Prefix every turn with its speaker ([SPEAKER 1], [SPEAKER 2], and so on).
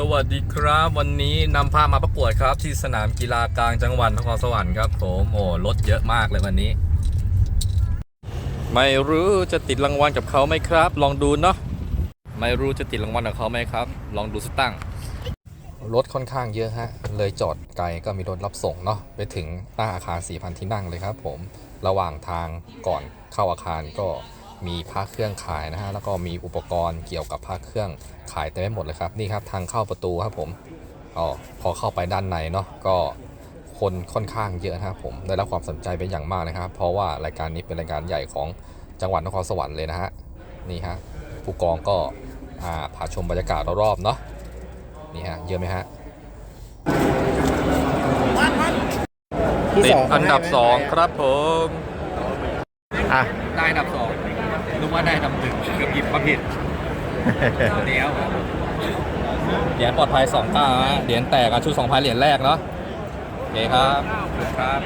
[SPEAKER 1] สวัสดีครับวันนี้นำพามาประกวดครับ ที่สนามกีฬากลางจังหวัดนครสวรรค์ครับผมโอ้รถเยอะมากเลยวันนี้ ไม่รู้จะติดรางวัลกับเขาไหมครับ ลองดูเนาะไม่รู้จะติดรางวัลกับเขาไหมครับ ลองดูสตั้งรถค่อนข้างเยอะฮะ เลยจอดไกลก็มีรถรับส่งเนาะไปถึงหน้าอาคาร 4,000 ที่นั่งเลยครับผมระหว่างทางก่อนเข้าอาคารก็ มีพระเครื่องขายนะฮะแล้วก็มีอุปกรณ์เกี่ยวกับพระเครื่องขายเต็มไปหมดเลยครับนี่ครับทางเข้าประตูครับผมอ๋อพอเข้าไปด้านในเนาะก็คนค่อนข้างเยอะนะครับผมได้รับความสนใจเป็นอย่างมากนะครับ เพราะว่ารายการนี้เป็นรายการใหญ่ของจังหวัดนครสวรรค์เลยนะฮะนี่ฮะผู้กองก็อ่าพาชมบรรยากาศรอบๆเนาะนี่ฮะเยอะไหมฮะ
[SPEAKER 2] ที่
[SPEAKER 1] ติด
[SPEAKER 2] สอง
[SPEAKER 1] อันดับ 2 ครับผม
[SPEAKER 2] อะ
[SPEAKER 3] ได้อันดับสอง นึกว่าได้อันดับหนึ่งเกือบหยิบมาผิดเอาแล้ว
[SPEAKER 1] เหรียญปลอดภัย2ก้าฮะเหรียญแตกอะชุด2,000เหรียญแรกเนาะโอเคครับ
[SPEAKER 3] ครับ